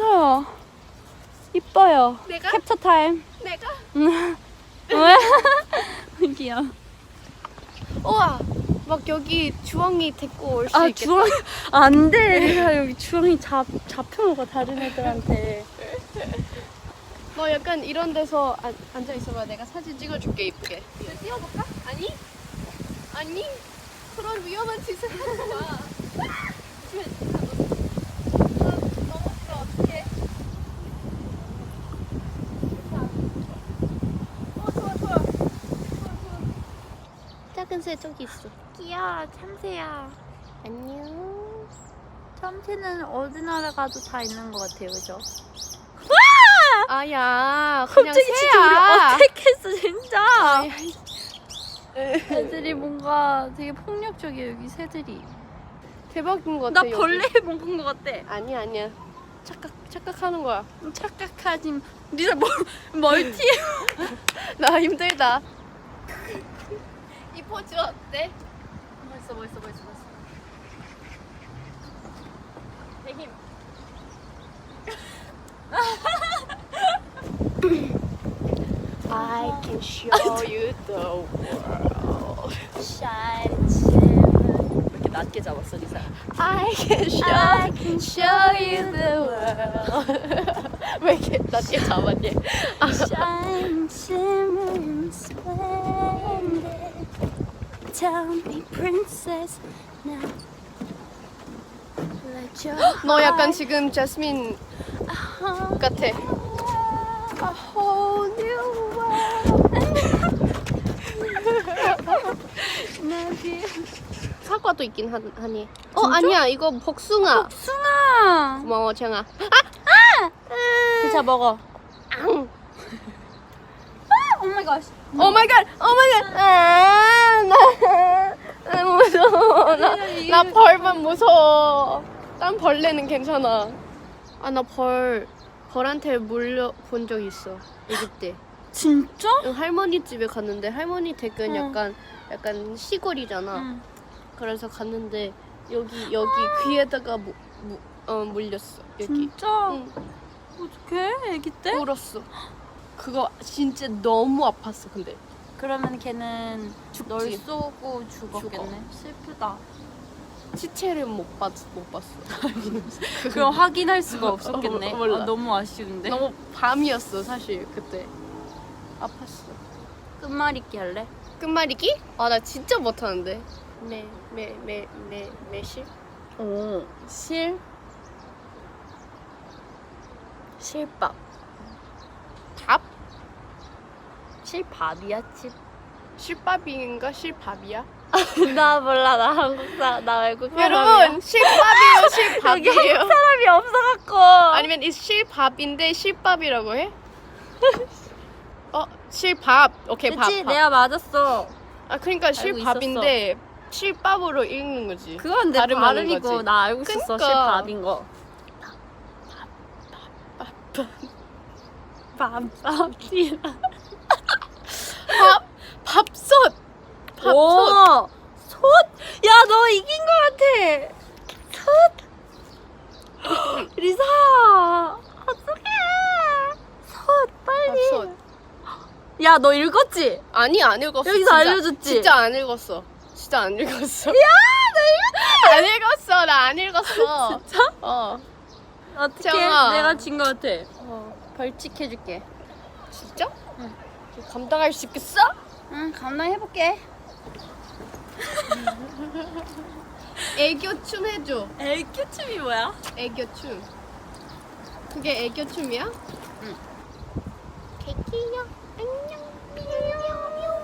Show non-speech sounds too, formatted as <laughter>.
리사 이뻐요. 내가? 캡처 타임. 내가? <laughs> 왜? <laughs> 귀여워. 우와 막 여기 주황이 데리고 올 수 아 있겠다 주황이 안돼. 리사 여기 주황이 잡 잡혀먹어 다른 애들한테. 너 약간 이런 데서 안, 앉아 있어봐 내가 사진 찍어줄게 이쁘게 뛰어볼까? 아니? 아니 그런 위험한 짓을 하지 마 <laughs> 면 어떡해 어 좋아 좋아 새 저기 있어 귀여워 참새야. 안녕 참새는 어느 나라 가도 다 있는 것 같아요, 그죠? 아야 그냥 갑자기 진짜 우리 새야 어색했어 진짜. 아야, 애들이 <laughs> 뭔가 되게 폭력적이야 여기 새들이. 대박인 것 나 같아 여기. 벌레 먹은 것 같아. 아니야 아니야 착각 착각하는 거야 착각하지. 뭐 멀티. <laughs> 나 힘들다 이 포즈 어때? 멋있어 멋있어 멋있어 멋있어. 대힘. I can show you the world 왜 이렇게 낮게 잡았어 리사? I can show, I can show you the world 왜 이렇게 낮게 잡았니? Shine, shimmering, splendid. Tell me, princess, now. Let your 너 약간 지금 hum. 같아 A whole new world 나비. 사과도 있긴 하, 하니 어 아니야 이거 복숭아 숭아. 고마워 정아 기차 먹어. 앙. 오 마이 갓. 오 마이 갓! 오 마이 갓! 아, 나, 나 무서워. 나, 나 벌만 무서워. 딴 벌레는 괜찮아. 아, 나 벌, 벌한테 물려 본 적 있어. 아기 때. 진짜? 응, 할머니 집에 갔는데 할머니 댁은 응. 약간 약간 시골이잖아. 응. 그래서 갔는데 여기 여기 귀에다가 무, 무, 어, 물렸어. 여기. 진짜? 응, 어떡해, 애기 때? 울었어. 그거 진짜 너무 아팠어. 근데 그러면 걔는 널 죽지. 쏘고 죽었겠네. 슬프다. 시체를 못 봤, 못 봤어. <laughs> 그럼 확인할 수가 <laughs> 없었겠네. 어, 몰라. 아, 너무 아쉬운데. 너무 밤이었어 사실 그때 아팠어 끝말잇기 할래? 끝말잇기? 아 나 진짜 못하는데 매매매매 매실 오. 실 실밥 밥 실밥이야, 집. 실밥인가 실밥이야? <laughs> 나 몰라, 나 한국사, 나 외국 여러분 실밥이에요 <laughs> 여기 실밥이에요 한국 사람이 없어갖고. 아니면 이 실밥인데 실밥이라고 해? <laughs> 어 실밥 오케이 밥, 그치, 밥. 내가 맞았어. 아 그러니까 실밥인데 실밥으로 읽는 거지 그건 내 발음하는 발음이고 거지. 나 알고 있었어, 그니까. 실밥인 거. 밥 밥솥 밥솥 오, 솥. 야, 너 이긴 것 같아. 솥. <gasps> 리사, 어떡해. 솥, 빨리. 밥솥 야, 너 읽었지? 아니 안 읽었어 여기서 진짜. 알려줬지? 진짜 안 읽었어 진짜 안 읽었어 야나 읽었어 안 읽었어 나 안 읽었어 <laughs> 진짜? 어. 정아. 내가 진 것 같아. 어. 벌칙 해줄게. 진짜? 응. 감당할 수 있겠어? 응, 감당해볼게. <laughs> 애교 춤 해줘 애교 춤이 뭐야? 애교 춤 그게 애교 춤이야? 응. 개키요